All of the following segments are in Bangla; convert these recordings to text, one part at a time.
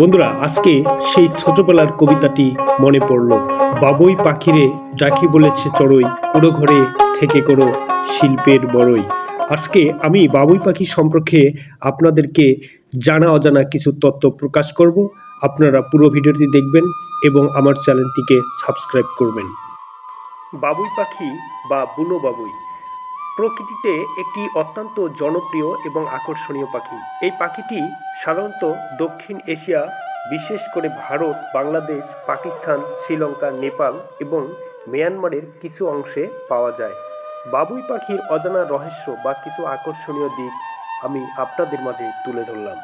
বন্ধুরা, আজকে সেই ছোটবেলার কবিতাটি মনে পড়ল। বাবুই পাখিরে ডাকি বলেছে চড়ই কুড়ো ঘরে থেকে করো শিল্পের বড়ই। আজকে আমি বাবুই পাখি সম্পর্কে আপনাদেরকে জানা অজানা কিছু তথ্য প্রকাশ করব। আপনারা পুরো ভিডিওটি দেখবেন এবং আমার চ্যানেলটিকে সাবস্ক্রাইব করবেন। বাবুই পাখি বা বুনো বাবুই প্রকৃতিতে একটি অত্যন্ত জনপ্রিয় এবং আকর্ষণীয় পাখি। এই পাখিটি সাধারণত দক্ষিণ এশিয়া, বিশেষ করে ভারত, বাংলাদেশ, পাকিস্তান, শ্রীলঙ্কা, নেপাল এবং মিয়ানমারের কিছু অংশে পাওয়া যায়। বাবুই পাখির অজানা রহস্য বা কিছু আকর্ষণীয় দিক আমি আপনাদের মাঝে তুলে ধরলাম।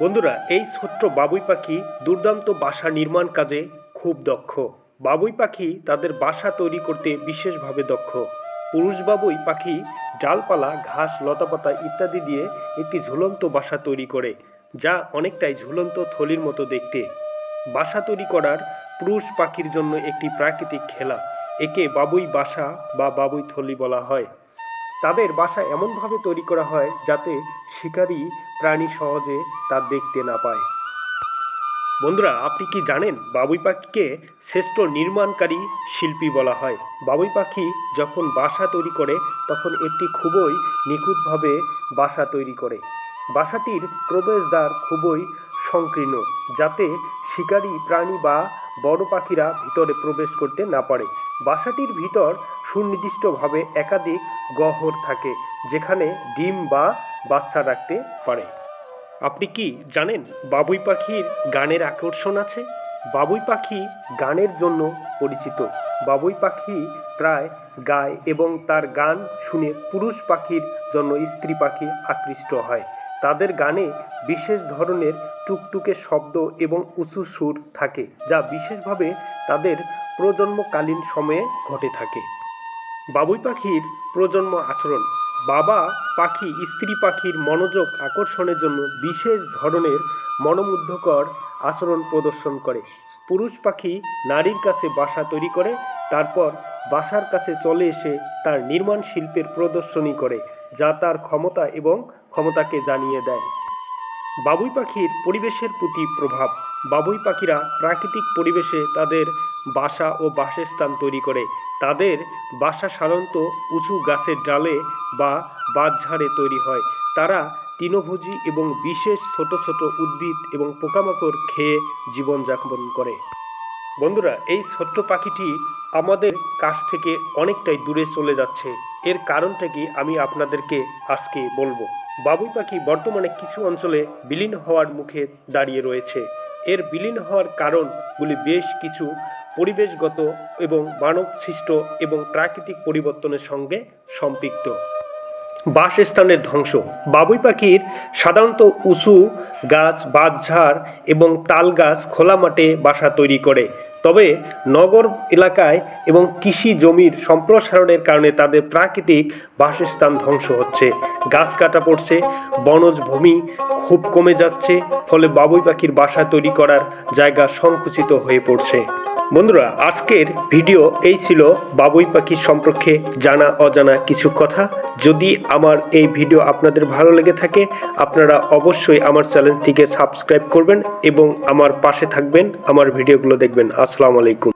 বন্ধুরা, এই ছোট্ট বাবুই পাখি দুর্দান্ত বাসা নির্মাণ কাজে খুব দক্ষ। বাবুই পাখি তাদের বাসা তৈরি করতে বিশেষভাবে দক্ষ। পুরুষ বাবুই পাখি, ডালপালা, ঘাস, লতাপাতা ইত্যাদি দিয়ে একটি ঝুলন্ত বাসা তৈরি করে, যা অনেকটাই ঝুলন্ত থলির মতো দেখতে। বাসা তৈরি করার পুরুষ পাখির জন্য একটি প্রাকৃতিক খেলা, একে বাবুই বাসা বা বাবুই থলি বলা হয়। তাদের বাসা এমনভাবে তৈরি করা হয় যাতে শিকারী প্রাণী সহজে তা দেখতে না পায়। বন্ধুরা, আপনি কি জানেন বাবুই পাখিকে শ্রেষ্ঠ নির্মাণকারী শিল্পী বলা হয়? বাবুই পাখি যখন বাসা তৈরি করে, তখন একটি খুবই নিখুঁতভাবে বাসা তৈরি করে। বাসাটির প্রবেশদ্বার খুবই সংকীর্ণ, যাতে শিকারী প্রাণী বা বড় পাখিরা ভিতরে প্রবেশ করতে না পারে। বাসাটির ভিতর সুনির্দিষ্টভাবে একাধিক গহ্বর থাকে, যেখানে ডিম বা বাচ্চা রাখতে পারে। আপনি কি জানেন বাবুই পাখির গানের আকর্ষণ আছে? বাবুই পাখি গানের জন্য পরিচিত। বাবুই পাখি প্রায় গায় এবং তার গান শুনে পুরুষ পাখির জন্য স্ত্রী পাখি আকৃষ্ট হয়। তাদের গানে বিশেষ ধরনের টুকটুকে শব্দ এবং উঁচু সুর থাকে, যা বিশেষভাবে তাদের প্রজন্মকালীন সময়ে ঘটে থাকে। বাবুই পাখির প্রজন্ম আচরণ বাবা পাখি, স্ত্রী পাখির মনোযোগ আকর্ষণের জন্য বিশেষ ধরনের মনোমুগ্ধকর আচরণ প্রদর্শন করে। পুরুষ পাখি নারীর কাছে বাসা তৈরি করে, তারপর বাসার কাছে চলে এসে তার নির্মাণ শিল্পের প্রদর্শনী করে, যা তার ক্ষমতা এবং ক্ষমতাকে জানিয়ে দেয়। বাবুই পাখির পরিবেশের প্রতি প্রভাব। বাবুই পাখিরা প্রাকৃতিক পরিবেশে তাদের বাসা ও বাসস্থান তৈরি করে। তাদের বাসা সাধারণত উঁচু গাছের ডালে বা বাঁশঝাড়ে তৈরি হয়। তারা তৃণভোজী এবং বিশেষ ছোট ছোট উদ্ভিদ এবং পোকামাকড় খেয়ে জীবনযাপন করে। বন্ধুরা, এই ছোট্ট পাখিটি আমাদের কাছ থেকে অনেকটাই দূরে চলে যাচ্ছে। এর কারণটা কি আমি আপনাদেরকে আজকে বলব। বাবুই পাখি বর্তমানে কিছু অঞ্চলে বিলীন হওয়ার মুখে দাঁড়িয়ে রয়েছে। এর বিলীন হওয়ার কারণগুলি বেশ কিছু। পরিবেশগত এবং মানব সৃষ্ট এবং প্রাকৃতিক পরিবর্তনের সঙ্গে সম্পৃক্ত। বাসস্থানের ধ্বংস। বাবুই পাখির সাধারণত উঁচু গাছ, বাঁশঝাড় এবং তাল গাছ খোলা মাঠে বাসা তৈরি করে। তবে নগর এলাকায় এবং কৃষি জমির সম্প্রসারণের কারণে তাদের প্রাকৃতিক বাসস্থান ধ্বংস হচ্ছে। গাছ কাটা পড়ছে, বনজ ভূমি খুব কমে যাচ্ছে, ফলে বাবুই পাখির বাসা তৈরি করার জায়গা সংকুচিত হয়ে পড়ছে। বন্ধুরা, আজকের ভিডিও এই ছিল বাবুই পাখির সম্পর্কে জানা অজানা কিছু কথা। যদি আমার এই ভিডিও আপনাদের ভালো লেগে থাকে, আপনারা অবশ্যই আমার চ্যানেলটিকে সাবস্ক্রাইব করবেন এবং আমার পাশে থাকবেন, আমার ভিডিওগুলো দেখবেন। আসসালামু আলাইকুম।